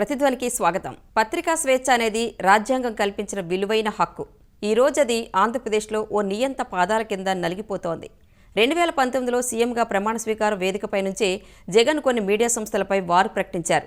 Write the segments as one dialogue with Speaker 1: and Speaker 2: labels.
Speaker 1: ప్రతిధ్వనికి స్వాగతం. పత్రికా స్వేచ్ఛ అనేది రాజ్యాంగం కల్పించిన విలువైన హక్కు. ఈ రోజది అది ఆంధ్రప్రదేశ్లో ఓ నియంత పాదాల కింద నలిగిపోతోంది. రెండు వేల పంతొమ్మిదిలో సీఎంగా ప్రమాణ స్వీకార వేదికపై నుంచే జగన్ కొన్ని మీడియా సంస్థలపై వారు ప్రకటించారు.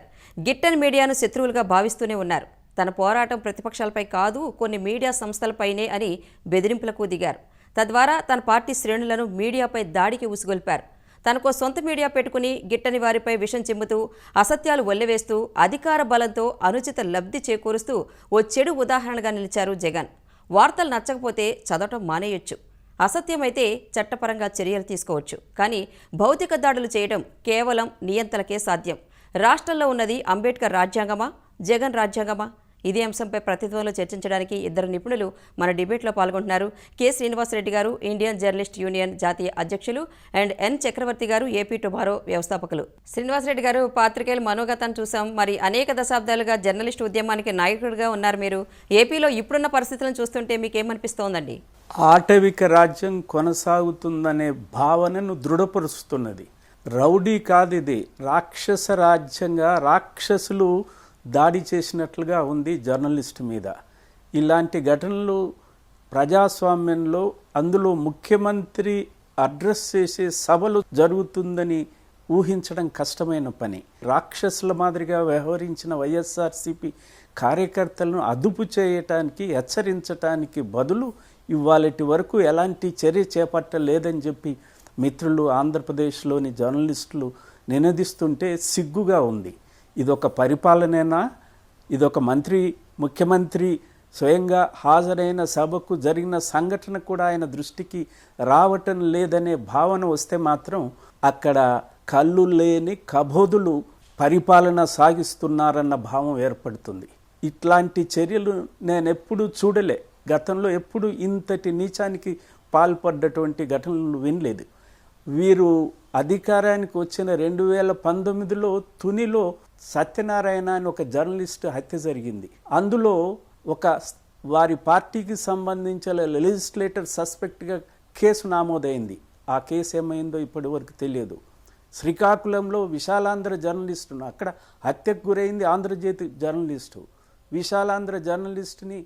Speaker 1: గిట్టన్ మీడియాను శత్రువులుగా భావిస్తూనే ఉన్నారు. తన పోరాటం ప్రతిపక్షాలపై కాదు కొన్ని మీడియా సంస్థలపైనే అని బెదిరింపులకు దిగారు. తద్వారా తన పార్టీ శ్రేణులను మీడియాపై దాడికి ఉసుగొల్పారు తనకో సొంత మీడియా పెట్టుకుని గిట్టని వారిపై విషం చిమ్ముతూ అసత్యాలు వల్లెవేస్తూ అధికార బలంతో అనుచిత లబ్ధి చేకూరుస్తూ ఓ చెడు ఉదాహరణగా నిలిచారు జగన్. వార్తలు నచ్చకపోతే చదవటం మానేయొచ్చు. అసత్యమైతే చట్టపరంగా చర్యలు తీసుకోవచ్చు. కానీ భౌతిక దాడులు చేయడం కేవలం నియంతలకే సాధ్యం. రాష్ట్రంలో ఉన్నది అంబేద్కర్ రాజ్యాంగమా? జగన్ రాజ్యాంగమా? ఇదే అంశంపై ప్రతిత్వంలో చర్చించడానికి ఇద్దరు నిపుణులు మన డిబేట్లో పాల్గొంటున్నారు. కె. శ్రీనివాసరెడ్డి గారు ఇండియన్ జర్నలిస్ట్ యూనియన్ జాతీయ అధ్యక్షులు అండ్ ఎన్. చక్రవర్తి గారు ఏపీ టుబారో వ్యవస్థాపకులు. శ్రీనివాసరెడ్డి గారు పాత్రికేయుల మనోగతాన్ని చూసాం మరి అనేక దశాబ్దాలుగా జర్నలిస్ట్ ఉద్యమానికి నాయకుడిగా ఉన్నారు మీరు. ఏపీలో ఇప్పుడున్న పరిస్థితులను చూస్తుంటే మీకు ఏమనిపిస్తోందండి
Speaker 2: ఆటవిక రాజ్యం కొనసాగుతుందనే భావనను దృఢపరుస్తున్నది. రౌడీ కాదు ఇది. రాక్షస రాజ్యంగా రాక్షసులు దాడి చేసినట్లుగా ఉంది జర్నలిస్ట్ మీద. ఇలాంటి ఘటనలు ప్రజాస్వామ్యంలో అందులో ముఖ్యమంత్రి అడ్రస్ చేసే సభలు జరుగుతుందని ఊహించడం కష్టమైన పని. రాక్షసుల మాదిరిగా వ్యవహరించిన వైఎస్ఆర్సిపి కార్యకర్తలను అదుపు చేయటానికి హెచ్చరించటానికి బదులు ఇవాళటి వరకు ఎలాంటి చర్య చేపట్టలేదని చెప్పి మిత్రులు ఆంధ్రప్రదేశ్లోని జర్నలిస్టులు నినదిస్తుంటే సిగ్గుగా ఉంది. ఇదొక పరిపాలనేనా? ఇదొక మంత్రి ముఖ్యమంత్రి స్వయంగా హాజరైన సభకు జరిగిన సంఘటన కూడా ఆయన దృష్టికి రావటం లేదనే భావన వస్తే మాత్రం అక్కడ కళ్ళు లేని కబోధులు పరిపాలన సాగిస్తున్నారన్న భావం ఏర్పడుతుంది. ఇట్లాంటి చర్యలు నేను ఎప్పుడూ చూడలే. గతంలో ఎప్పుడు ఇంతటి నీచానికి పాల్పడ్డటువంటి ఘటనలు వినలేదు. వీరు అధికారానికి వచ్చిన రెండు వేల పంతొమ్మిదిలో తునిలో సత్యనారాయణ అని ఒక జర్నలిస్ట్ హత్య జరిగింది. అందులో ఒక వారి పార్టీకి సంబంధించిన లెజిస్లేటర్ సస్పెక్ట్గా కేసు నమోదైంది. ఆ కేసు ఏమైందో ఇప్పటి వరకు తెలియదు. శ్రీకాకుళంలో విశాలాంధ్ర జర్నలిస్టు అక్కడ హత్యకు గురైంది ఆంధ్రజ్యోతి జర్నలిస్టు. విశాలాంధ్ర జర్నలిస్టుని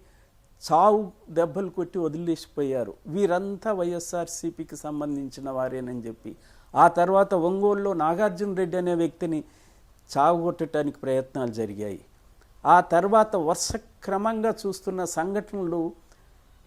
Speaker 2: చావు దెబ్బలు కొట్టి వదిలేసిపోయారు. వీరంతా వైఎస్ఆర్సీపీకి సంబంధించిన వారేనని చెప్పి. ఆ తర్వాత ఒంగోలులో నాగార్జున రెడ్డి అనే వ్యక్తిని చావుగొట్టడానికి ప్రయత్నాలు జరిగాయి. ఆ తర్వాత వరుస క్రమంగా చూస్తున్న సంఘటనలు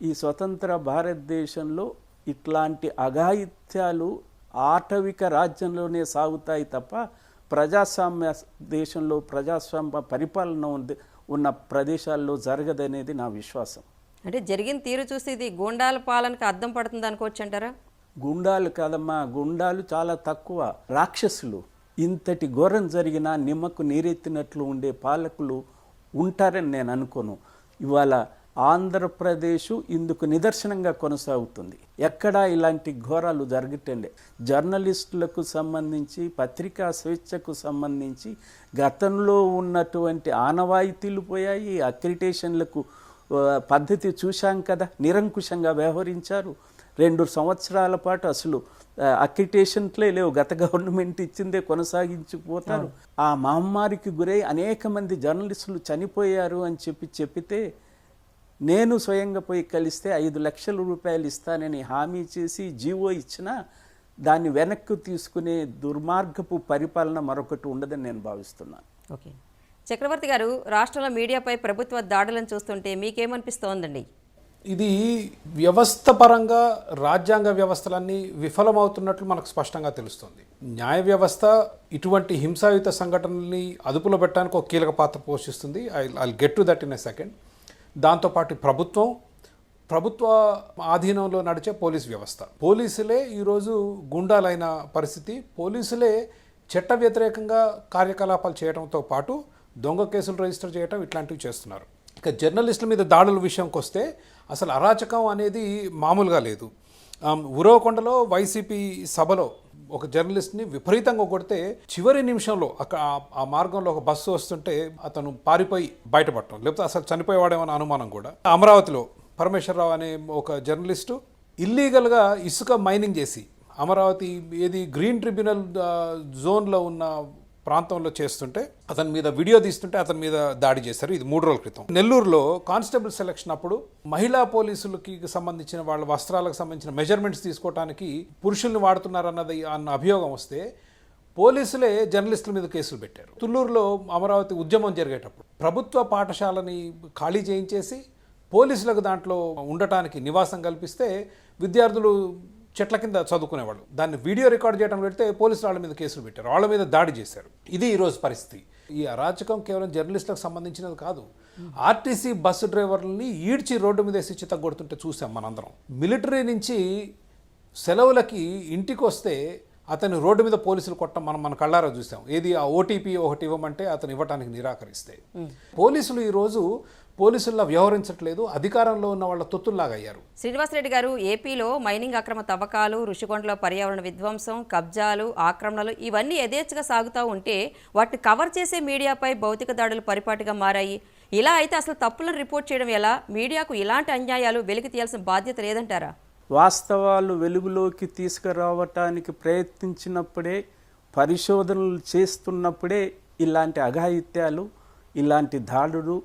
Speaker 2: ఈ స్వతంత్ర భారతదేశంలో ఇట్లాంటి అఘాయిత్యాలు ఆటవిక రాజ్యంలోనే సాగుతాయి తప్ప ప్రజాస్వామ్య దేశంలో ప్రజాస్వామ్య పరిపాలన ఉంది ఉన్న ప్రదేశాల్లో జరగదనేది నా విశ్వాసం.
Speaker 1: అంటే జరిగిన తీరు చూసి ఇది గూండాల పాలనకు అద్దం పడుతుంది అనుకోవచ్చు అంటారా
Speaker 2: గుండాలు కాదమ్మా గుండాలు చాలా తక్కువ. రాక్షసులు. ఇంతటి ఘోరం జరిగినా నిమ్మకు నీరెత్తినట్లు ఉండే పాలకులు ఉంటారని నేను అనుకోను. ఇవాళ ఆంధ్రప్రదేశ్ ఇందుకు నిదర్శనంగా కొనసాగుతుంది. ఎక్కడా ఇలాంటి ఘోరాలు జరగటండే జర్నలిస్టులకు సంబంధించి పత్రికా స్వేచ్ఛకు సంబంధించి గతంలో ఉన్నటువంటి ఆనవాయితీలు పోయాయి. అక్రిటేషన్లకు పద్ధతి చూశాం కదా. నిరంకుశంగా వ్యవహరించారు. రెండు సంవత్సరాల పాటు అసలు అక్రిటేషన్లే లేవు. గత గవర్నమెంట్ ఇచ్చిందే కొనసాగించిపోతారు. ఆ మహమ్మారికి గురై అనేక మంది జర్నలిస్టులు చనిపోయారు అని చెప్పి చెప్పితే నేను స్వయంగా పోయి కలిస్తే ఐదు లక్షల రూపాయలు ఇస్తానని హామీ చేసి జీవో ఇచ్చినా దాన్ని వెనక్కు తీసుకునే దుర్మార్గపు పరిపాలన మరొకటి ఉండదని నేను భావిస్తున్నాను.
Speaker 1: ఓకే. చక్రవర్తి గారు రాష్ట్రంలో మీడియాపై ప్రభుత్వ దాడులను చూస్తుంటే మీకేమనిపిస్తోందండి?
Speaker 3: ఇది వ్యవస్థ పరంగా రాజ్యాంగ వ్యవస్థలన్నీ విఫలమవుతున్నట్లు మనకు స్పష్టంగా తెలుస్తుంది. న్యాయ వ్యవస్థ ఇటువంటి హింసాయుత సంఘటనల్ని అదుపులో పెట్టడానికి ఒక కీలక పాత్ర పోషిస్తుంది. I I get to that in a second దాంతోపాటు ప్రభుత్వం ప్రభుత్వ ఆధీనంలో నడిచే పోలీస్ వ్యవస్థ. పోలీసులే ఈరోజు గుండాలైన పరిస్థితి. పోలీసులే చట్ట వ్యతిరేకంగా కార్యకలాపాలు చేయడంతో పాటు దొంగ కేసులు రిజిస్టర్ చేయడం ఇట్లాంటివి చేస్తున్నారు. ఇక జర్నలిస్టుల మీద దాడుల విషయంకి వస్తే అసలు అరాచకం అనేది మామూలుగా లేదు. ఉరవకొండలో వైసీపీ సభలో ఒక జర్నలిస్ట్ని విపరీతంగా కొడితే చివరి నిమిషంలో అక్కడ ఆ- మార్గంలో ఒక బస్సు వస్తుంటే అతను పారిపోయి బయటపడటం లేకపోతే అసలు చనిపోయేవాడేమన్న అనుమానం కూడా. అమరావతిలో పరమేశ్వరరావు అనే ఒక జర్నలిస్టు ఇల్లీగల్గా ఇసుక మైనింగ్ చేసి అమరావతి ఏది గ్రీన్ ట్రిబ్యునల్ జోన్లో ఉన్న ప్రాంతంలో చేస్తుంటే అతని మీద వీడియో తీస్తుంటే అతని మీద దాడి చేశారు. ఇది మూడు రోజుల క్రితం. నెల్లూరులో కానిస్టేబుల్ సెలక్షన్ అప్పుడు మహిళా పోలీసులకి సంబంధించిన వాళ్ళ వస్త్రాలకు సంబంధించిన మెజర్మెంట్స్ తీసుకోవడానికి పురుషుల్ని వాడుతున్నారన్నది అన్న అభియోగం వస్తే పోలీసులే జర్నలిస్టుల మీద కేసులు పెట్టారు. తుళ్ళూరులో అమరావతి ఉద్యమం జరిగేటప్పుడు ప్రభుత్వ పాఠశాలని ఖాళీ చేయించేసి పోలీసులకు దాంట్లో ఉండటానికి నివాసం కల్పిస్తే విద్యార్థులు చెట్ల కింద చదువుకునేవాళ్ళు. దాన్ని వీడియో రికార్డ్ చేయడం పెడితే పోలీసులు వాళ్ళ మీద కేసులు పెట్టారు. వాళ్ళ మీద దాడి చేశారు. ఇది ఈరోజు పరిస్థితి. ఈ అరాచకం కేవలం జర్నలిస్టులకు సంబంధించినది కాదు. ఆర్టీసీ బస్సు డ్రైవర్లని ఈడ్చి రోడ్డు మీద వేసి చిత్తగొడుతుంటే చూసాం మనందరం. మిలిటరీ నుంచి సెలవులకి ఇంటికి వస్తే అతను రోడ్డు మీద పోలీసులు కొట్టడం మనం మన కళ్ళారా చూసాం ఏది ఆ ఓటీపీ ఒకటి ఇవ్వమంటే అతను ఇవ్వడానికి నిరాకరిస్తే. పోలీసులు ఈరోజు పోలీసుల్లా వ్యవహరించట్లేదు అధికారంలో ఉన్న వాళ్ళ తొత్తుల్లాగా అయ్యారు.
Speaker 1: శ్రీనివాసరెడ్డి గారు ఏపీలో మైనింగ్ అక్రమ తవ్వకాలు ఋషికొండలో పర్యావరణ విధ్వంసం కబ్జాలు ఆక్రమణలు ఇవన్నీ యథేచ్ఛగా సాగుతూ ఉంటే వాటిని కవర్ చేసే మీడియాపై భౌతిక దాడులు పరిపాటిగా మారాయి. ఇలా అయితే అసలు తప్పులను రిపోర్ట్ చేయడం ఎలా? మీడియాకు ఇలాంటి అన్యాయాలు వెలికి తీయాల్సిన బాధ్యత లేదంటారా?
Speaker 2: వాస్తవాలు వెలుగులోకి తీసుకురావటానికి ప్రయత్నించినప్పుడే పరిశోధనలు చేస్తున్నప్పుడే ఇలాంటి అఘాయిత్యాలు ఇలాంటి దాడులు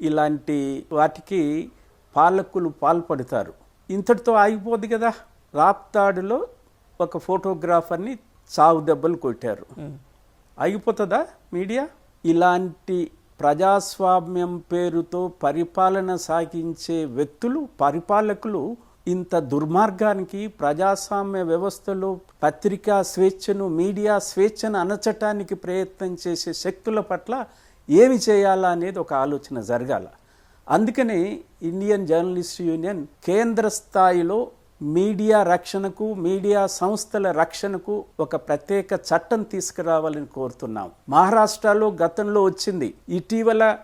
Speaker 2: ఇలాంటి వాటికి పాలకులు పాల్పడతారు. ఇంతటితో ఆగిపోదు కదా. రాప్తాడులో ఒక ఫోటోగ్రాఫర్ని చావు దెబ్బలు కొట్టారు. ఆగిపోతుందా మీడియా? ఇలాంటి ప్రజాస్వామ్యం పేరుతో పరిపాలన సాగించే వ్యక్తులు పరిపాలకులు ఇంత దుర్మార్గానికి ప్రజాస్వామ్య వ్యవస్థలో పత్రికా స్వేచ్ఛను మీడియా స్వేచ్ఛను అనచటానికి ప్రయత్నం చేసే శక్తుల పట్ల ఏమి చేయాలా అనేది ఒక ఆలోచన జరగాల. అందుకనే ఇండియన్ జర్నలిస్ట్ యూనియన్ కేంద్ర స్థాయిలో మీడియా రక్షణకు మీడియా సంస్థల రక్షణకు ఒక ప్రత్యేక చట్టం తీసుకురావాలని కోరుతున్నాం. మహారాష్ట్రలో గతంలో వచ్చింది. ఇటీవల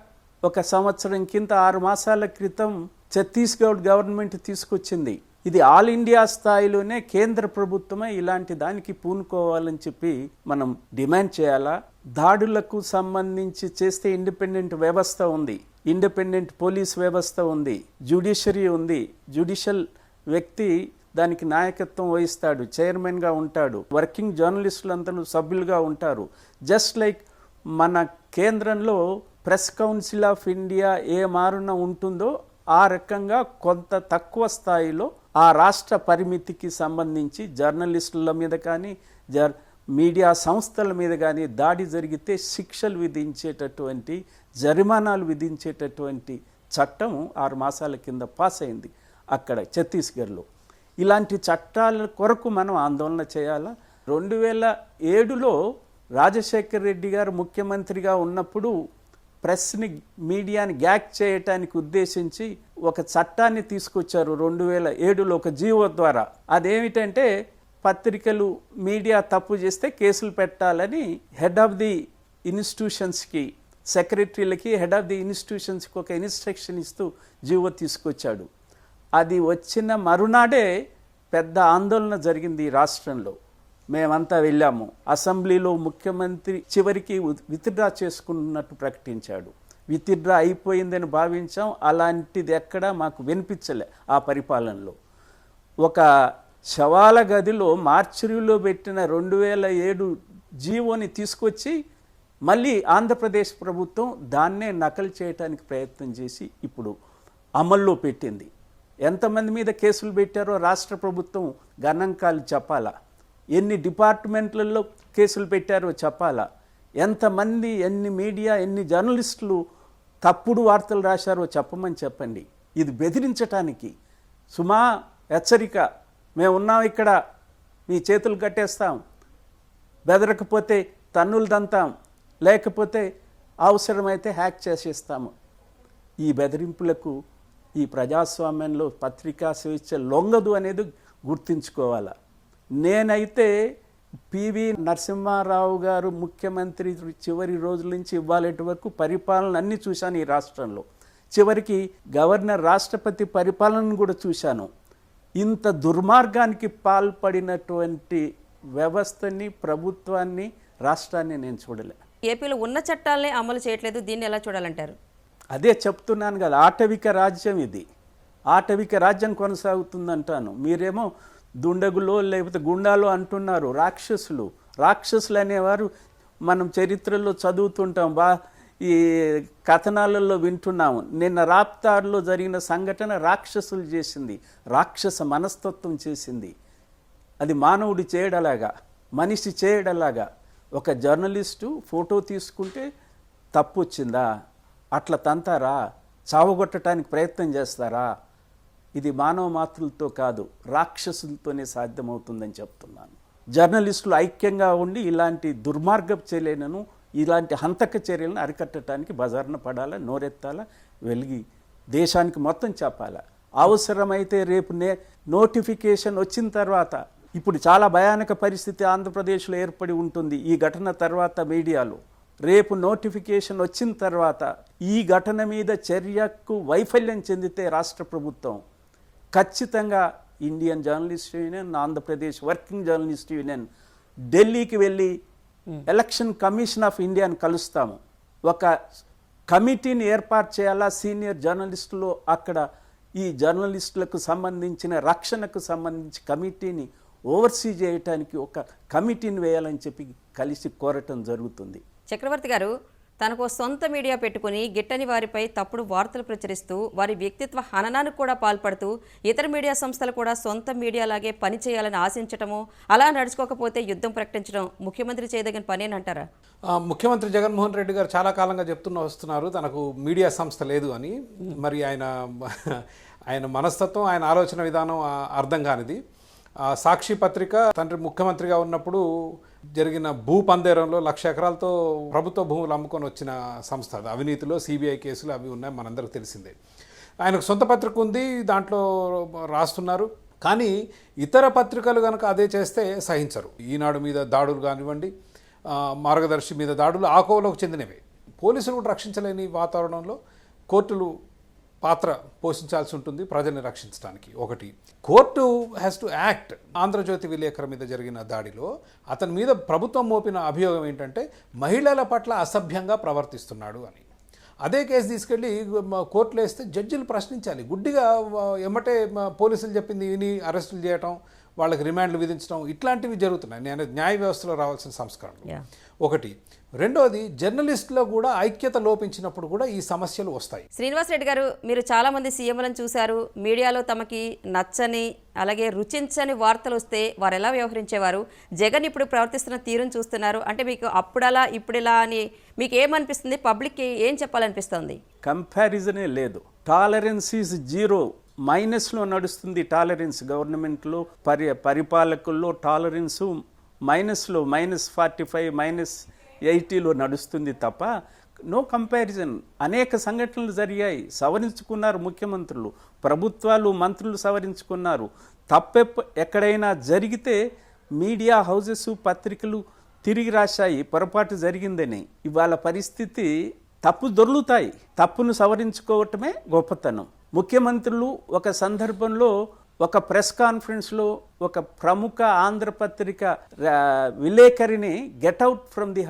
Speaker 2: ఒక సంవత్సరం కింద ఆరు మాసాల క్రితం ఛత్తీస్గఢ్ గవర్నమెంట్ తీసుకొచ్చింది. ఇది ఆల్ ఇండియా స్థాయిలోనే కేంద్ర ప్రభుత్వమే ఇలాంటి దానికి పూనుకోవాలని చెప్పి మనం డిమాండ్ చేయాలా? దాడులకు సంబంధించి చేస్తే ఇండిపెండెంట్ వ్యవస్థ ఉంది ఇండిపెండెంట్ పోలీస్ వ్యవస్థ ఉంది జ్యుడిషరీ ఉంది జ్యుడిషియల్ వ్యక్తి దానికి నాయకత్వం వహిస్తాడు చైర్మన్గా ఉంటాడు వర్కింగ్ జర్నలిస్టులందరూ సభ్యులుగా ఉంటారు. జస్ట్ లైక్ మన కేంద్రంలో ప్రెస్ కౌన్సిల్ ఆఫ్ ఇండియా ఏ మారున ఉంటుందో ఆ రకంగా కొంత తక్కువ స్థాయిలో ఆ రాష్ట్ర పరిమితికి సంబంధించి జర్నలిస్టుల మీద కానీ జర్ మీడియా సంస్థల మీద కానీ దాడి జరిగితే శిక్షలు విధించేటటువంటి జరిమానాలు విధించేటటువంటి చట్టం ఆరు మాసాల కింద పాస్ అయింది అక్కడ ఛత్తీస్గఢ్లో. ఇలాంటి చట్టాల కొరకు మనం ఆందోళన చేయాలా? రెండు వేల ఏడులో రాజశేఖర్ రెడ్డి గారు ముఖ్యమంత్రిగా ఉన్నప్పుడు ప్రెస్ని మీడియాని గ్యాక్ చేయటానికి ఉద్దేశించి ఒక చట్టాన్ని తీసుకొచ్చారు రెండు వేల ఏడులో ఒక జీవో ద్వారా. అదేమిటంటే పత్రికలు మీడియా తప్పు చేస్తే కేసులు పెట్టాలని హెడ్ ఆఫ్ ది ఇన్స్టిట్యూషన్స్కి సెక్రటరీలకి హెడ్ ఆఫ్ ది ఇన్స్టిట్యూషన్స్కి ఒక ఇన్స్ట్రక్షన్ ఇస్తూ జీవో తీసుకొచ్చాడు. అది వచ్చిన మరునాడే పెద్ద ఆందోళన జరిగింది ఈ రాష్ట్రంలో. మేమంతా వెళ్ళాము. అసెంబ్లీలో ముఖ్యమంత్రి చివరికి విత్డ్రా చేసుకున్నట్టు ప్రకటించాడు. విత్డ్రా అయిపోయిందని భావించాం. అలాంటిది ఎక్కడా మాకు వినిపించలే ఆ పరిపాలనలో. ఒక శవాల గదిలో మార్చురీలో పెట్టిన రెండు వేల ఏడు జీవోని తీసుకొచ్చి మళ్ళీ ఆంధ్రప్రదేశ్ ప్రభుత్వం దాన్నే నకలు చేయడానికి ప్రయత్నం చేసి ఇప్పుడు అమల్లో పెట్టింది. ఎంతమంది మీద కేసులు పెట్టారో రాష్ట్ర ప్రభుత్వం గణాంకాలు చెప్పాలా? ఎన్ని డిపార్ట్మెంట్లలో కేసులు పెట్టారో చెప్పాలా? ఎంతమంది ఎన్ని మీడియా ఎన్ని జర్నలిస్టులు తప్పుడు వార్తలు రాశారో చెప్పమని చెప్పండి. ఇది బెదిరించటానికి. సుమా హెచ్చరిక. మేము ఉన్నాం ఇక్కడ. మీ చేతులు కట్టేస్తాం. బెదరకపోతే తన్నులు దంతాం. లేకపోతే అవసరమైతే హ్యాక్ చేసేస్తాము. ఈ బెదిరింపులకు ఈ ప్రజాస్వామ్యంలో పత్రికా స్వేచ్ఛ లొంగదు అనేది గుర్తుంచుకోవాలా? నేనైతే పివి నరసింహారావు గారు ముఖ్యమంత్రి చివరి రోజుల నుంచి ఇవ్వాలటి వరకు పరిపాలన అన్ని చూశాను ఈ రాష్ట్రంలో. చివరికి గవర్నర్ రాష్ట్రపతి పాలనను కూడా చూశాను. ఇంత దుర్మార్గానికి పాల్పడినటువంటి వ్యవస్థని ప్రభుత్వాన్ని రాష్ట్రాన్ని నేను చూడలే.
Speaker 1: ఏపీలో ఉన్న చట్టాలనే అమలు చేయట్లేదు దీన్ని ఎలా చూడాలంటారు?
Speaker 2: అదే చెప్తున్నాను కదా ఆటవిక రాజ్యం ఇది. ఆటవిక రాజ్యం కొనసాగుతుందంటాను. మీరేమో దుండగులో లేకపోతే గుండాలో అంటున్నారు రాక్షసులు. రాక్షసులు అనేవారు మనం చరిత్రలో చదువుతుంటాం బా ఈ కథనాలలో వింటున్నాము. నిన్న రాప్తార్లో జరిగిన సంఘటన రాక్షసులు చేసింది రాక్షస మనస్తత్వం చేసింది. అది మానవుడు చేయడలాగా మనిషి చేయడలాగా. ఒక జర్నలిస్టు ఫోటో తీసుకుంటే తప్పు వచ్చిందా అట్లా తంతారా? చావగొట్టడానికి ప్రయత్నం చేస్తారా? ఇది మానవ మాతృలతో కాదు రాక్షసులతోనే సాధ్యమవుతుందని చెప్తున్నాను. జర్నలిస్టులు ఐక్యంగా ఉండి ఇలాంటి దుర్మార్గపు చర్యలను ఇలాంటి హంతక చర్యలను అరికట్టడానికి బజార్న పడాలా నోరెత్తాలా వెలిగి దేశానికి మొత్తం చెప్పాలా అవసరమైతే రేపు నే నోటిఫికేషన్ వచ్చిన తర్వాత ఇప్పుడు చాలా భయానక పరిస్థితి ఆంధ్రప్రదేశ్లో ఏర్పడి ఉంటుంది ఈ ఘటన తర్వాత మీడియాలో. రేపు నోటిఫికేషన్ వచ్చిన తర్వాత ఈ ఘటన మీద చర్యకు వైఫల్యం చెందితే రాష్ట్ర ప్రభుత్వం ఖచ్చితంగా Indian journalist union Andhra Pradesh working journalist union ఢిల్లీకి వెళ్ళి ఎలక్షన్ కమిషన్ ఆఫ్ ఇండియాని కలుస్తాము. ఒక కమిటీని ఏర్పాటు చేయాలా? సీనియర్ జర్నలిస్టులు అక్కడ ఈ జర్నలిస్టులకు సంబంధించిన రక్షణకు సంబంధించి కమిటీని ఓవర్సీ చేయటానికి ఒక కమిటీని వేయాలని చెప్పి కలిసి కోరటం జరుగుతుంది.
Speaker 1: చక్రవర్తి గారు తనకు సొంత మీడియా పెట్టుకుని గిట్టని వారిపై తప్పుడు వార్తలు ప్రచురిస్తూ వారి వ్యక్తిత్వ హననానికి కూడా పాల్పడుతూ ఇతర మీడియా సంస్థలు కూడా సొంత మీడియాలాగే పనిచేయాలని ఆశించటము అలా నడుచుకోకపోతే యుద్ధం ప్రకటించడం ముఖ్యమంత్రి చేయదగిన పనేనంటారా?
Speaker 3: ముఖ్యమంత్రి జగన్మోహన్ రెడ్డి గారు చాలా కాలంగా చెప్తున్న వస్తున్నారు తనకు మీడియా సంస్థ లేదు అని. మరి ఆయన ఆయన మనస్తత్వం ఆయన ఆలోచన విధానం అర్థం కానిది. సాక్షి పత్రిక తండ్రి ముఖ్యమంత్రిగా ఉన్నప్పుడు జరిగిన భూ పందేరంలో లక్ష ఎకరాలతో ప్రభుత్వ భూములు అమ్ముకొని వచ్చిన సంస్థ అది. అవినీతిలో సిబిఐ కేసులు అవి ఉన్నాయి మనందరికి తెలిసిందే. ఆయనకు సొంత పత్రిక ఉంది దాంట్లో రాస్తున్నారు. కానీ ఇతర పత్రికలు కనుక అదే చేస్తే సహించరు. ఈనాడు మీద దాడులు కానివ్వండి మార్గదర్శి మీద దాడులు ఆకోవలోకి చెందినవి చెందినవే. పోలీసులు కూడా రక్షించలేని వాతావరణంలో కోర్టులు పాత్ర పోషించాల్సి ఉంటుంది ప్రజల్ని రక్షించడానికి. ఒకటి court has to act Andhra Jyothi విలేకరు మీద జరిగిన దాడిలో అతని మీద ప్రభుత్వం మోపిన అభియోగం ఏంటంటే మహిళల పట్ల అసభ్యంగా ప్రవర్తిస్తున్నాడు అని. అదే కేసు తీసుకెళ్ళి కోర్టులో వేస్తే జడ్జిలు ప్రశ్నించాలి. గుడ్డిగా ఎమ్మటే పోలీసులు చెప్పింది విని అరెస్టులు చేయటం వాళ్ళకి రిమాండ్లు విధించడం ఇట్లాంటివి జరుగుతున్నాయి. నేను న్యాయ వ్యవస్థలో రావాల్సిన సంస్కరణలు. ఒకటి రెండోది జర్నలిస్టులో కూడా ఐక్యత లోపించినప్పుడు కూడా ఈ సమస్యలు వస్తాయి.
Speaker 1: శ్రీనివాస్ రెడ్డి గారు మీరు చాలామంది సీఎంలను చూశారు. మీడియాలో తమకి నచ్చని అలాగే రుచించని వార్తలు వస్తే వారు ఎలా వ్యవహరించేవారు? జగన్ ఇప్పుడు ప్రవర్తిస్తున్న తీరును చూస్తున్నారు. అంటే మీకు అప్పుడలా ఇప్పుడిలా అని మీకు ఏమనిపిస్తుంది? పబ్లిక్కి ఏం చెప్పాలనిపిస్తుంది?
Speaker 2: కంపారిజనే లేదు. Tolerance is zero. మైనస్లో నడుస్తుంది టాలరెన్స్ గవర్నమెంట్లో పరి పరిపాలకుల్లో టాలరెన్స్ మైనస్లో. మైనస్ ఫార్టీ ఫైవ్ మైనస్ ఎయిటీలో నడుస్తుంది తప్ప నో కంపారిజన్ అనేక సంఘటనలు జరిగాయి. సవరించుకున్నారు ముఖ్యమంత్రులు. ప్రభుత్వాలు మంత్రులు సవరించుకున్నారు. తప్పెప్ప ఎక్కడైనా జరిగితే మీడియా హౌజెస్ పత్రికలు తిరిగి రాశాయి. పొరపాటు జరిగిందని. ఇవాళ పరిస్థితి తప్పు దొర్లుతాయి. తప్పును సవరించుకోవటమే గొప్పతనం. ముఖ్యమంత్రులు ఒక సందర్భంలో ఒక ప్రెస్ కాన్ఫరెన్స్లో ఒక ప్రముఖ Andhra Patrika విలేకరిని get out from the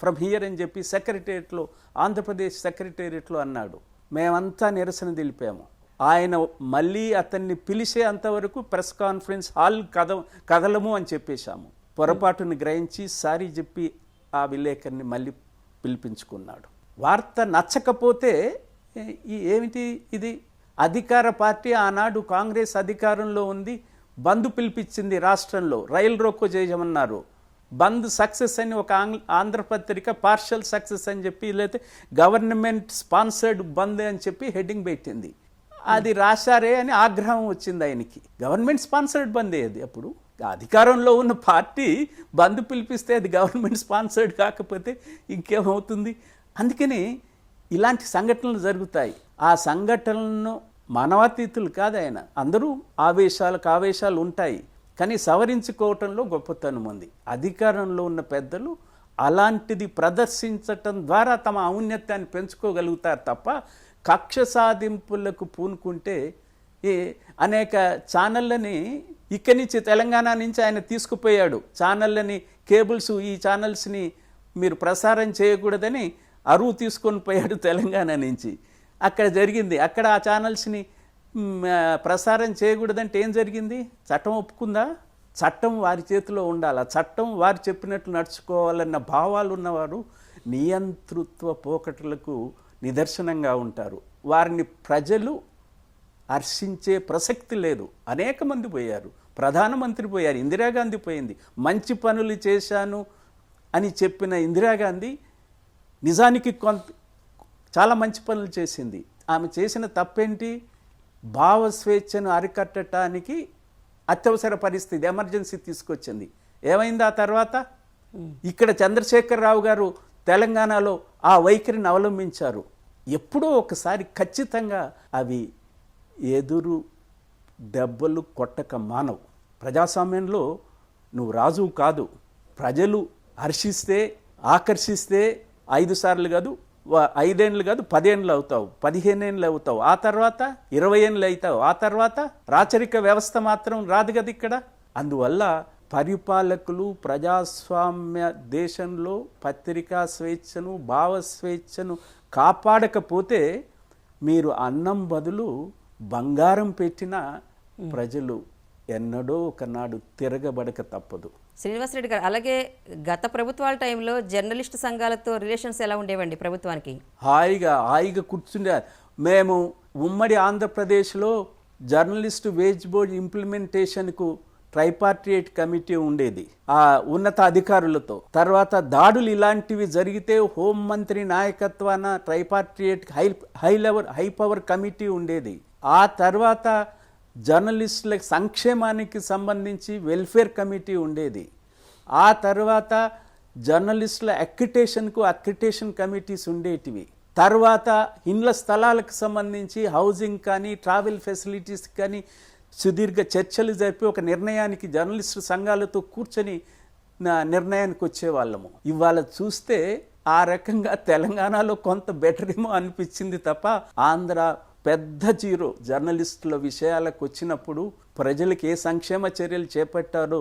Speaker 2: from here అని చెప్పి సెక్రటేరియట్లో ఆంధ్రప్రదేశ్ సెక్రటేరియట్లో అన్నాడు. మేమంతా నిరసన తెలిపాము. ఆయన మళ్ళీ అతన్ని పిలిచే అంతవరకు ప్రెస్ కాన్ఫరెన్స్ హాల్ కద కదలము అని చెప్పేశాము. పొరపాటును గ్రహించి సారీ చెప్పి ఆ విలేకరిని మళ్ళీ పిలిపించుకున్నాడు. వార్త నచ్చకపోతే ఈ ఏమిటి ఇది? అధికార పార్టీ ఆనాడు కాంగ్రెస్ అధికారంలో ఉంది. బంద్ పిలిపించింది రాష్ట్రంలో. రైలు రోకో చేయమన్నారు. బంద్ సక్సెస్ అని ఒక ఆంధ్రపత్రిక పార్షల్ సక్సెస్ అని చెప్పి లేకపోతే గవర్నమెంట్ స్పాన్సర్డ్ బంద్ అని చెప్పి హెడ్డింగ్ పెట్టింది. అది రాశారే అని ఆగ్రహం వచ్చింది ఆయనకి. గవర్నమెంట్ స్పాన్సర్డ్ బంద్ అది అప్పుడు. అధికారంలో ఉన్న పార్టీ బంద్ పిలిపిస్తే అది గవర్నమెంట్ స్పాన్సర్డ్ కాకపోతే ఇంకేమవుతుంది? అందుకని ఇలాంటి సంఘటనలు జరుగుతాయి. ఆ సంఘటనలను మానవాతీతులు కాదు ఆయన. అందరూ ఆవేశాలకు ఆవేశాలు ఉంటాయి. కానీ సవరించుకోవటంలో గొప్పతనం ఉంది. అధికారంలో ఉన్న పెద్దలు అలాంటిది ప్రదర్శించటం ద్వారా తమ ఔన్నత్యాన్ని పెంచుకోగలుగుతారు తప్ప కక్ష సాధింపులకు పూనుకుంటే ఏ అనేక ఛానళ్ళని ఇక్కడి నుంచి తెలంగాణ నుంచి ఆయన తీసుకుపోయాడు. ఛానళ్ళని కేబుల్స్ ఈ ఛానల్స్ని మీరు ప్రసారం చేయకూడదని అరువు తీసుకొని పోయాడు తెలంగాణ నుంచి. అక్కడ జరిగింది. అక్కడ ఆ ఛానల్స్ని ప్రసారం చేయకూడదంటే ఏం జరిగింది? చట్టం ఒప్పుకుందా? చట్టం వారి చేతిలో ఉండాలి? చట్టం వారు చెప్పినట్లు నడుచుకోవాలన్న భావాలు ఉన్నవారు నియంతృత్వ పోకటలకు నిదర్శనంగా ఉంటారు. వారిని ప్రజలు హర్షించే ప్రసక్తి లేదు. అనేక మంది పోయారు. ప్రధానమంత్రి పోయారు. ఇందిరాగాంధీ పోయింది. మంచి పనులు చేశాను అని చెప్పిన ఇందిరాగాంధీ నిజానికి కొంత చాలా మంచి పనులు చేసింది. ఆమె చేసిన తప్పేంటి? భావ స్వేచ్ఛను అరికట్టడానికి అత్యవసర పరిస్థితి ఎమర్జెన్సీ తీసుకొచ్చింది. ఏమైంది ఆ తర్వాత? ఇక్కడ చంద్రశేఖరరావు గారు తెలంగాణలో ఆ వైఖరిని అవలంబించారు. ఎప్పుడో ఒకసారి ఖచ్చితంగా అవి ఎదురు దెబ్బలు కొట్టక మానవు. ప్రజాస్వామ్యంలో నువ్వు రాజువు కాదు. ప్రజలు హర్షిస్తే ఆకర్షిస్తే ఐదు సార్లు కాదు ఐదేండ్లు కాదు పదేండ్లు అవుతావు. పదిహేనేండ్లు అవుతావు. ఆ తర్వాత ఇరవై ఏళ్ళు అవుతావు. ఆ తర్వాత రాచరిక వ్యవస్థ మాత్రం రాదు కదా ఇక్కడ? అందువల్ల పరిపాలకులు ప్రజాస్వామ్య దేశంలో పత్రికా స్వేచ్ఛను భావ స్వేచ్ఛను కాపాడకపోతే మీరు అన్నం బదులు బంగారం పెట్టినా ప్రజలు ఎన్నడో ఒకనాడు తిరగబడక తప్పదు.
Speaker 1: శ్రీనివాసరెడ్డి గారు అలాగే గత ప్రభుత్వాల టైంలో జర్నలిస్ట్ సంఘాలతో రిలేషన్స్ ఎలా ఉండేవండి ప్రభుత్వానికి?
Speaker 2: హాయిగా హాయిగా కూర్చుండే మేము ఉమ్మడి ఆంధ్రప్రదేశ్లో జర్నలిస్ట్ వేజ్ బోర్డ్ ఇంప్లిమెంటేషన్కు ట్రైపార్టియేట్ కమిటీ ఉండేది ఆ ఉన్నత అధికారులతో. తర్వాత దాడులు ఇలాంటివి జరిగితే హోం మంత్రి నాయకత్వాన tripartite high high level high power committee ఉండేది. ఆ తర్వాత జర్నలిస్టుల సంక్షేమానికి సంబంధించి వెల్ఫేర్ కమిటీ ఉండేది. ఆ తర్వాత జర్నలిస్టుల అక్రిటేషన్కు అక్రిటేషన్ కమిటీస్ ఉండేటివి. తర్వాత ఇండ్ల స్థలాలకు సంబంధించి హౌసింగ్ కానీ ట్రావెల్ ఫెసిలిటీస్ కానీ సుదీర్ఘ చర్చలు జరిపి ఒక నిర్ణయానికి జర్నలిస్టు సంఘాలతో కూర్చొని నిర్ణయానికి వచ్చేవాళ్ళము. ఇవాళ చూస్తే ఆ రకంగా తెలంగాణలో కొంత బెటర్ ఏమో అనిపించింది తప్ప ఆంధ్ర పెద్ద జీరో జర్నలిస్టుల విషయాలకు వచ్చినప్పుడు ప్రజలకు ఏ సంక్షేమ చర్యలు చేపట్టారో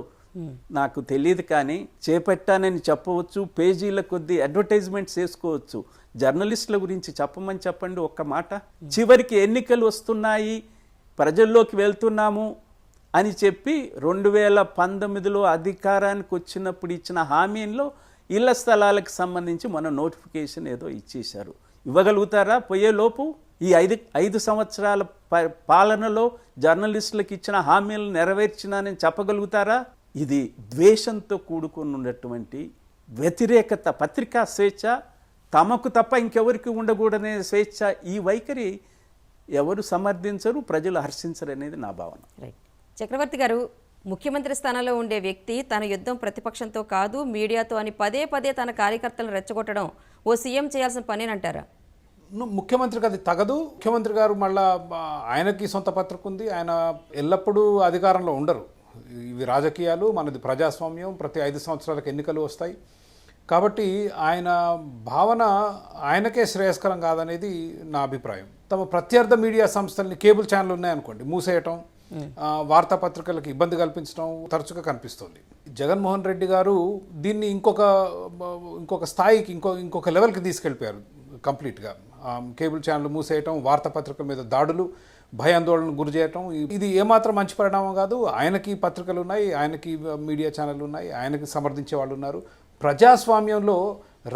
Speaker 2: నాకు తెలియదు కానీ చేపట్టానని చెప్పవచ్చు పేజీల కొద్దీ అడ్వర్టైజ్మెంట్స్ వేసుకోవచ్చు. జర్నలిస్టుల గురించి చెప్పమని చెప్పండి ఒక్క మాట. చివరికి ఎన్నికలు వస్తున్నాయి ప్రజల్లోకి వెళ్తున్నాము అని చెప్పి రెండు వేల పంతొమ్మిదిలో అధికారానికి వచ్చినప్పుడు ఇచ్చిన హామీల్లో ఇళ్ళ స్థలాలకు సంబంధించి మన నోటిఫికేషన్ ఏదో ఇచ్చేశారు. ఇవ్వగలుగుతారా? పోయేలోపు ఈ ఐదు ఐదు సంవత్సరాల ప- పాలనలో జర్నలిస్టులకు ఇచ్చిన హామీలను నెరవేర్చినానని చెప్పగలుగుతారా? ఇది ద్వేషంతో కూడుకుని ఉన్నటువంటి వ్యతిరేకత పత్రికా స్వేచ్ఛ. తమకు తప్ప ఇంకెవరికి ఉండకూడనే స్వేచ్ఛ ఈ వైఖరి ఎవరు సమర్థించరు ప్రజలు హర్షించరు అనేది నా భావన.
Speaker 1: రైట్ చక్రవర్తి గారు ముఖ్యమంత్రి స్థానంలో ఉండే వ్యక్తి తన యుద్ధం ప్రతిపక్షంతో కాదు మీడియాతో అని పదే పదే తన కార్యకర్తలను రెచ్చగొట్టడం ఓ సీఎం చేయాల్సిన పనేనంటారా?
Speaker 3: ముఖ్యమంత్రికి అది తగదు. ముఖ్యమంత్రి గారు మళ్ళా ఆయనకి సొంత పత్రిక ఉంది. ఆయన ఎల్లప్పుడూ అధికారంలో ఉండరు. ఇవి రాజకీయాలు మనది ప్రజాస్వామ్యం ప్రతి ఐదు సంవత్సరాలకు ఎన్నికలు వస్తాయి. కాబట్టి ఆయన భావన ఆయనకే శ్రేయస్కరం కాదనేది నా అభిప్రాయం. తమ ప్రత్యర్థ మీడియా సంస్థల్ని కేబుల్ ఛానల్ ఉన్నాయనుకోండి మూసేయటం వార్తాపత్రికలకు ఇబ్బంది కల్పించడం తరచుగా కనిపిస్తుంది. జగన్మోహన్ రెడ్డి గారు దీన్ని ఇంకొక ఇంకొక స్థాయికి ఇంకో ఇంకొక లెవెల్కి తీసుకెళ్ళిపోయారు కంప్లీట్గా. కేబుల్ ఛానల్ మూసేయటం వార్తాపత్రికల మీద దాడులు భయాందోళనకు గురి చేయటం ఇది ఏమాత్రం మంచి పరిణామం కాదు. ఆయనకి పత్రికలు ఉన్నాయి ఆయనకి మీడియా ఛానళ్ళు ఉన్నాయి ఆయనకి సమర్థించే వాళ్ళు ఉన్నారు. ప్రజాస్వామ్యంలో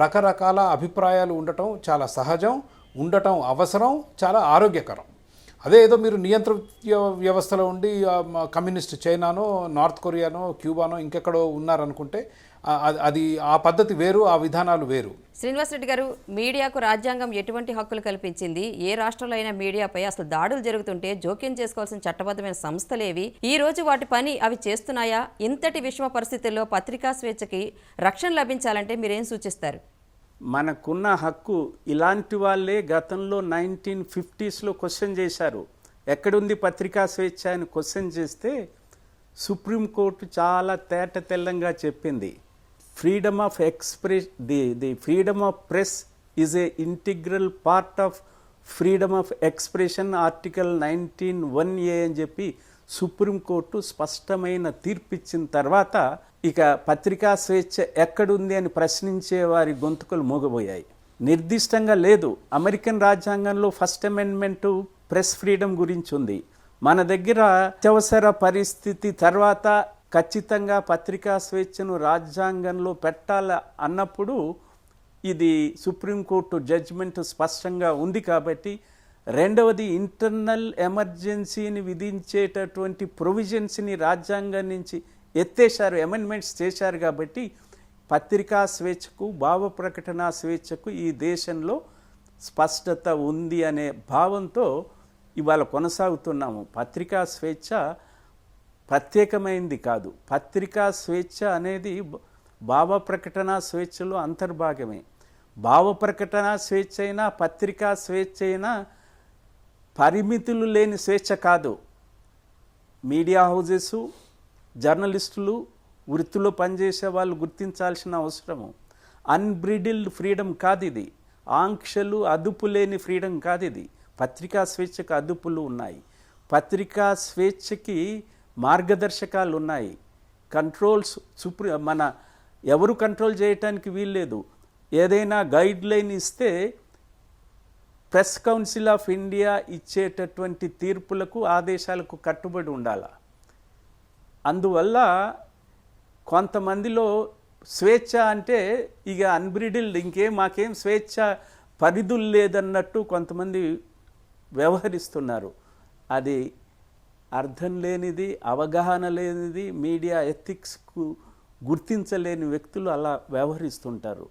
Speaker 3: రకరకాల అభిప్రాయాలు ఉండటం చాలా సహజం ఉండటం అవసరం చాలా ఆరోగ్యకరం. అదే ఏదో మీరు నియంత్ర వ్యవస్థలో ఉండి కమ్యూనిస్ట్ చైనానో నార్త్ కొరియానో క్యూబానో ఇంకెక్కడో ఉన్నారనుకుంటే అది- అది ఆ పద్ధతి వేరు ఆ విధానాలు వేరు.
Speaker 1: శ్రీనివాసరెడ్డి గారు మీడియాకు రాజ్యాంగం ఎటువంటి హక్కులు కల్పించింది? ఏ రాష్ట్రంలో అయినా మీడియాపై అసలు దాడులు జరుగుతుంటే జోక్యం చేసుకోవాల్సిన చట్టబద్ధమైన సంస్థలేవి? ఈ రోజు వాటి పని అవి చేస్తున్నాయా? ఇంతటి విషమ పరిస్థితుల్లో పత్రికా స్వేచ్ఛకి రక్షణ లభించాలంటే మీరేం సూచిస్తారు?
Speaker 2: మనకున్న హక్కు ఇలాంటి వాళ్ళే గతంలో నైన్టీన్ ఫిఫ్టీస్లో క్వశ్చన్ చేశారు. ఎక్కడుంది పత్రికా స్వేచ్ఛ అని క్వశ్చన్ చేస్తే సుప్రీంకోర్టు చాలా తేట తెల్లంగా చెప్పింది. Freedom of express the the freedom of press is a integral part of freedom of expression article nineteen one A అని చెప్పి సుప్రీంకోర్టు స్పష్టమైన తీర్పిచ్చిన తర్వాత ఇక పత్రికా స్వేచ్ఛ ఎక్కడుంది అని ప్రశ్నించే వారి గొంతుకలు మోగబోయాయి. నిర్దిష్టంగా లేదు. అమెరికన్ రాజ్యాంగంలో ఫస్ట్ అమెండ్మెంట్ ప్రెస్ ఫ్రీడమ్ గురించి ఉంది. మన దగ్గర అత్యవసర పరిస్థితి తర్వాత ఖచ్చితంగా పత్రికా స్వేచ్ఛను రాజ్యాంగంలో పెట్టాల అన్నప్పుడు ఇది సుప్రీంకోర్టు జడ్జిమెంట్ స్పష్టంగా ఉంది కాబట్టి రెండవది ఇంటర్నల్ ఎమర్జెన్సీని విధించేటటువంటి ప్రొవిజన్స్ని రాజ్యాంగం నుంచి ఎత్తేశారు అమెండ్మెంట్స్ చేశారు కాబట్టి పత్రికా స్వేచ్ఛకు భావ ప్రకటన స్వేచ్ఛకు ఈ దేశంలో స్పష్టత ఉంది అనే భావంతో ఇవాళ కొనసాగుతున్నాము. పత్రికా స్వేచ్ఛ ప్రత్యేకమైంది కాదు. పత్రికా స్వేచ్ఛ అనేది భావ ప్రకటన స్వేచ్ఛలో అంతర్భాగమే. భావ ప్రకటన స్వేచ్ఛ అయినా పత్రికా స్వేచ్ఛ అయినా పరిమితులు లేని స్వేచ్ఛ కాదు. మీడియా హౌజెస్ జర్నలిస్టులు వృత్తిలో పనిచేసే వాళ్ళు గుర్తించాల్సిన అవసరము. అన్బ్రిడిల్డ్ ఫ్రీడమ్ కాదు ఇది ఆంక్షలు అదుపు లేని ఫ్రీడమ్ కాదు ఇది పత్రికా స్వేచ్ఛకు అదుపులు ఉన్నాయి. పత్రికా స్వేచ్ఛకి మార్గదర్శకాలు ఉన్నాయి కంట్రోల్స్ సుప్రీ మన ఎవరు కంట్రోల్ చేయటానికి వీల్లేదు. ఏదైనా గైడ్ లైన్ ఇస్తే ప్రెస్ కౌన్సిల్ ఆఫ్ ఇండియా ఇచ్చేటటువంటి తీర్పులకు ఆదేశాలకు కట్టుబడి ఉండాల. అందువల్ల కొంతమందిలో స్వేచ్ఛ అంటే ఇక అన్బ్రిడిల్డ్ ఇంకేం మాకేం స్వేచ్ఛ పరిధులు లేదన్నట్టు కొంతమంది వ్యవహరిస్తున్నారు. అది అర్థం లేనిది అవగాహన లేనిది మీడియా ఎథిక్స్కు గుర్తించలేని వ్యక్తులు అలా వ్యవహరిస్తుంటారు.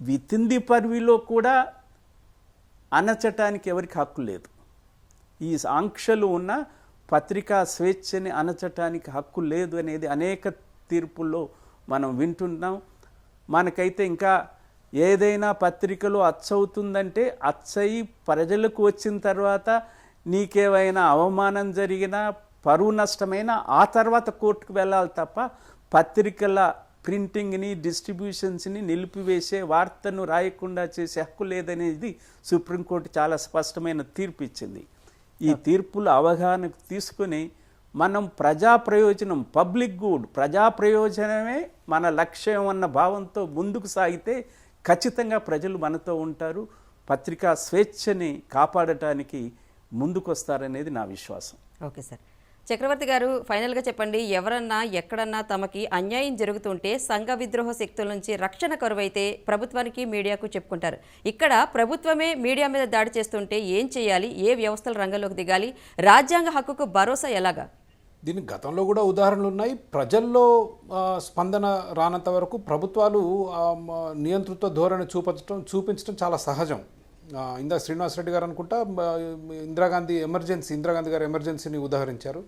Speaker 2: విత్ ఇన్ ది కూడా అనచటానికి ఎవరికి హక్కు లేదు. ఈ ఆంక్షలు ఉన్న పత్రికా స్వేచ్ఛని అనచటానికి హక్కు లేదు అనేది అనేక తీర్పుల్లో మనం వింటున్నాం. మనకైతే ఇంకా ఏదైనా పత్రికలో అచ్చవుతుందంటే అచ్చయి ప్రజలకు వచ్చిన తర్వాత నీకేమైనా అవమానం జరిగినా పరువు నష్టమైనా ఆ తర్వాత కోర్టుకు వెళ్ళాలి తప్ప పత్రికల ప్రింటింగ్ని డిస్ట్రిబ్యూషన్స్ని నిలిపివేసే వార్తను రాయకుండా చేసే హక్కు లేదనేది సుప్రీంకోర్టు చాలా స్పష్టమైన తీర్పు ఇచ్చింది ఈ తీర్పులు అవగాహనకు తీసుకుని మనం ప్రజా ప్రయోజనం పబ్లిక్ గుడ్ ప్రజా ప్రయోజనమే మన లక్ష్యం అన్న భావంతో ముందుకు సాగితే ఖచ్చితంగా ప్రజలు మనతో ఉంటారు. పత్రికా స్వేచ్ఛని కాపాడటానికి ముందుకొస్తారనేది నా విశ్వాసం.
Speaker 1: Okay sir. చక్రవర్తి గారు ఫైనల్గా చెప్పండి ఎవరన్నా ఎక్కడన్నా తమకి అన్యాయం జరుగుతుంటే సంఘ విద్రోహ శక్తుల నుంచి రక్షణ కరువైతే ప్రభుత్వానికి మీడియాకు చెప్పుకుంటారు. ఇక్కడ ప్రభుత్వమే మీడియా మీద దాడి చేస్తుంటే ఏం చేయాలి ఏ వ్యవస్థలు రంగంలోకి దిగాలి రాజ్యాంగ హక్కుకు భరోసా ఎలాగా?
Speaker 3: దీనికి గతంలో కూడా ఉదాహరణలు ఉన్నాయి. ప్రజల్లో స్పందన రానంత వరకు ప్రభుత్వాలు నియంతృత్వ ధోరణి చూపించడం చూపించడం చాలా సహజం. ఇందా శ్రీనివాస్ రెడ్డి గారు అనుకుంటా ఇందిరాగాంధీ ఎమర్జెన్సీ ఇందిరాగాంధీ గారు ఎమర్జెన్సీని ఉదాహరించారు.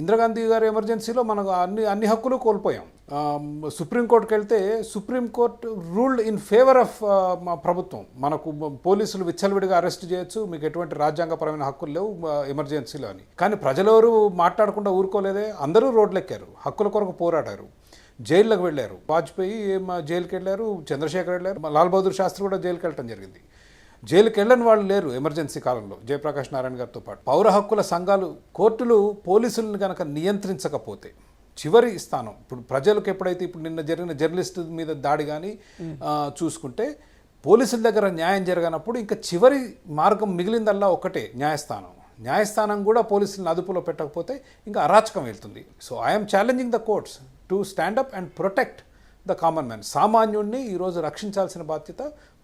Speaker 3: ఇందిరాగాంధీ గారి ఎమర్జెన్సీలో మనకు అన్ని అన్ని హక్కులు కోల్పోయాం. సుప్రీంకోర్టుకి వెళ్తే supreme court ruled in favour of మా ప్రభుత్వం. మనకు పోలీసులు విచ్చలవిడిగా అరెస్ట్ చేయొచ్చు మీకు ఎటువంటి రాజ్యాంగపరమైన హక్కులు లేవు ఎమర్జెన్సీలో అని. కానీ ప్రజలెవరు మాట్లాడకుండా ఊరుకోలేదే అందరూ రోడ్లెక్కారు హక్కుల కొరకు పోరాడారు జైల్లోకి వెళ్ళారు. వాజ్పేయి జైలుకి వెళ్ళారు చంద్రశేఖర్ వెళ్ళారు లాల్ బహదూర్ శాస్త్రి కూడా జైలుకి వెళ్ళటం జరిగింది. జైలుకి వెళ్ళని వాళ్ళు లేరు ఎమర్జెన్సీ కాలంలో. జయప్రకాష్ నారాయణ గారితో పాటు. పౌర హక్కుల సంఘాలు కోర్టులు పోలీసులను కనుక నియంత్రించకపోతే చివరి స్థానం. ఇప్పుడు ప్రజలకు ఎప్పుడైతే ఇప్పుడు నిన్న జరిగిన జర్నలిస్ట్ మీద దాడి కానీ చూసుకుంటే పోలీసుల దగ్గర న్యాయం జరగనప్పుడు ఇంకా చివరి మార్గం మిగిలిందల్లా ఒకటే న్యాయస్థానం. న్యాయస్థానం కూడా పోలీసులను అదుపులో పెట్టకపోతే ఇంకా అరాచకం వెళ్తుంది. So I'm challenging the courts to stand up and protect the common man సామాన్యుణ్ణి ఈరోజు రక్షించాల్సిన బాధ్యత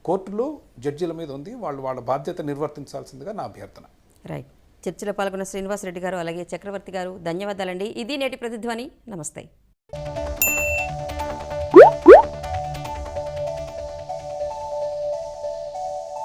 Speaker 3: కోర్టులో జడ్జీల మీద ఉంది. వాళ్ళు వాళ్ళ బాధ్యత నిర్వర్తించాల్సిందిగా నా అభ్యర్థన.
Speaker 1: రైట్. చర్చలో పాల్గొన్న శ్రీనివాస్ రెడ్డి గారు అలాగే చక్రవర్తి గారు ధన్యవాదాలండి. ఇది నేటి ప్రతిధ్వని. నమస్తే.